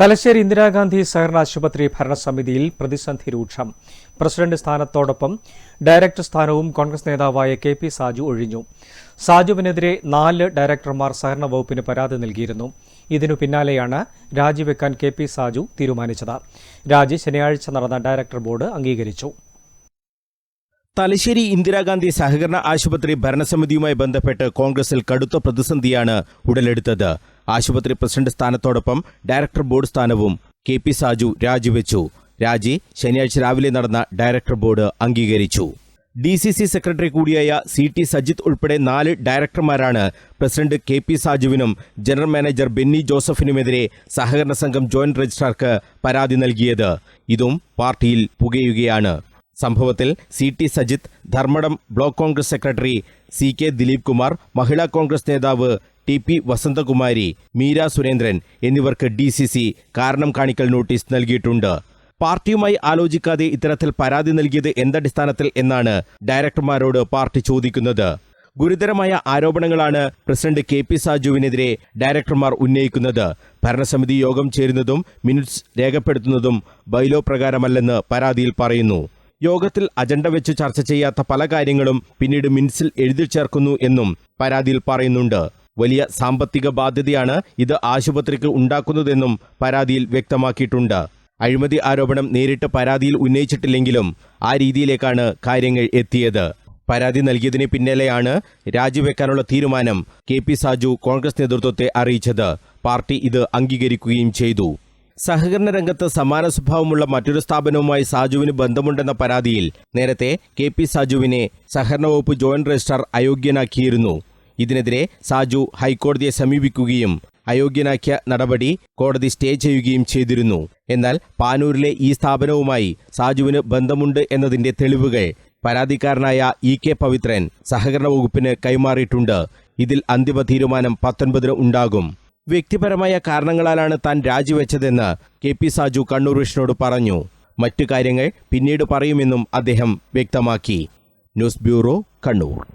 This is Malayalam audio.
തലശ്ശേരി ഇന്ദിരാഗാന്ധി സഹകരണ ആശുപത്രി ഭരണസമിതിയിൽ പ്രതിസന്ധി രൂക്ഷം. പ്രസിഡന്റ് സ്ഥാനത്തോടൊപ്പം ഡയറക്ടർ സ്ഥാനവും കോൺഗ്രസ് നേതാവായ കെ പി സാജു ഒഴിഞ്ഞു. സാജുവിനെതിരെ നാല് ഡയറക്ടർമാർ സഹകരണ വകുപ്പിന് പരാതി നൽകിയിരുന്നു. ഇതിനു പിന്നാലെയാണ് രാജിവെക്കാൻ കെ പി സാജു തീരുമാനിച്ചത്. രാജി ശനിയാഴ്ച നടന്ന ഡയറക്ടർ ബോർഡ് അംഗീകരിച്ചു. തലശ്ശേരി ഇന്ദിരാഗാന്ധി സഹകരണ ആശുപത്രി ഭരണസമിതിയുമായി ബന്ധപ്പെട്ട് കോൺഗ്രസിൽ കടുത്ത പ്രതിസന്ധിയാണ് ഉടലെടുത്തത്. ആശുപത്രി പ്രസിഡന്റ് സ്ഥാനത്തോടൊപ്പം ഡയറക്ടർ ബോർഡ് സ്ഥാനവും കെ പി സാജു രാജിവെച്ചു. രാജി ശനിയാഴ്ച രാവിലെ നടന്ന ഡയറക്ടർ ബോർഡ് അംഗീകരിച്ചു. ഡി സി സി സെക്രട്ടറി കൂടിയായ സി ടി സജിത്ത് ഉൾപ്പെടെ നാല് ഡയറക്ടർമാരാണ് പ്രസിഡന്റ് കെ പി സാജുവിനും ജനറൽ മാനേജർ ബെന്നി ജോസഫിനുമെതിരെ സഹകരണ സംഘം ജോയിന്റ് രജിസ്ട്രാർക്ക് പരാതി നൽകിയത്. ഇതും പാർട്ടിയിൽ പുകയുകയാണ്. സംഭവത്തിൽ C T Sajith Dharmadam block Congress secretary C K Dileep Kumar Mahila Congress നേതാവ് ടി പി വസന്തകുമാരി മീര സുരേന്ദ്രൻ എന്നിവർക്ക് ഡി സി സി കാരണം കാണിക്കൽ നോട്ടീസ് നൽകിയിട്ടുണ്ട്. പാർട്ടിയുമായി ആലോചിക്കാതെ ഇത്തരത്തിൽ പരാതി നൽകിയത് എന്തടിസ്ഥാനത്തിൽ എന്നാണ് ഡയറക്ടർമാരോട് പാർട്ടി ചോദിക്കുന്നത്. ഗുരുതരമായ ആരോപണങ്ങളാണ് പ്രസിഡന്റ് കെ പി സാജുവിനെതിരെ ഡയറക്ടർമാർ ഉന്നയിക്കുന്നത്. ഭരണസമിതി യോഗം ചേരുന്നതും മിനിറ്റ്സ് രേഖപ്പെടുത്തുന്നതും ബൈലോ പ്രകാരമല്ലെന്ന് പരാതിയിൽ പറയുന്നു. യോഗത്തിൽ അജണ്ട വെച്ച് ചർച്ച ചെയ്യാത്ത പല കാര്യങ്ങളും പിന്നീട് മിൻസിൽ എഴുതി ചേർക്കുന്നു എന്നും പരാതിയിൽ പറയുന്നുണ്ട്. വലിയ സാമ്പത്തിക ബാധ്യതയാണ് ഇത് ആശുപത്രിക്ക് ഉണ്ടാക്കുന്നതെന്നും പരാതിയിൽ വ്യക്തമാക്കിയിട്ടുണ്ട്. അഴിമതി ആരോപണം നേരിട്ട് പരാതിയിൽ ഉന്നയിച്ചിട്ടില്ലെങ്കിലും ആ രീതിയിലേക്കാണ് കാര്യങ്ങൾ എത്തിയത്. പരാതി നൽകിയതിന് പിന്നാലെയാണ് രാജിവെക്കാനുള്ള തീരുമാനം കെ പി സാജു കോൺഗ്രസ് നേതൃത്വത്തെ അറിയിച്ചത്. പാർട്ടി ഇത് അംഗീകരിക്കുകയും ചെയ്തു. സഹകരണ രംഗത്ത് സമാന സ്വഭാവമുള്ള മറ്റൊരു സ്ഥാപനവുമായി സാജുവിന് ബന്ധമുണ്ടെന്ന പരാതിയിൽ നേരത്തെ കെ പി സാജുവിനെ സഹകരണ വകുപ്പ് ജോയിന്റ് രജിസ്ട്രാർ അയോഗ്യനാക്കിയിരുന്നു. ഇതിനെതിരെ സാജു ഹൈക്കോടതിയെ സമീപിക്കുകയും അയോഗ്യനാക്കിയ നടപടി കോടതി സ്റ്റേ ചെയ്യുകയും ചെയ്തിരുന്നു. എന്നാൽ പാനൂരിലെ ഈ സ്ഥാപനവുമായി സാജുവിന് ബന്ധമുണ്ട് എന്നതിന്റെ തെളിവുകൾ പരാതിക്കാരനായ ഇ കെ പവിത്രൻ സഹകരണ വകുപ്പിന് കൈമാറിയിട്ടുണ്ട്. ഇതിൽ അന്തിമ തീരുമാനം പത്തൊൻപതിന് ഉണ്ടാകും. വ്യക്തിപരമായ കാരണങ്ങളാലാണ് താൻ രാജിവെച്ചതെന്ന് കെ പി സാജു കണ്ണൂർ വിഷ്ണുവോട് പറഞ്ഞു. മറ്റു കാര്യങ്ങൾ പിന്നീട് പറയുമെന്നും അദ്ദേഹം വ്യക്തമാക്കി. News bureau Kannur.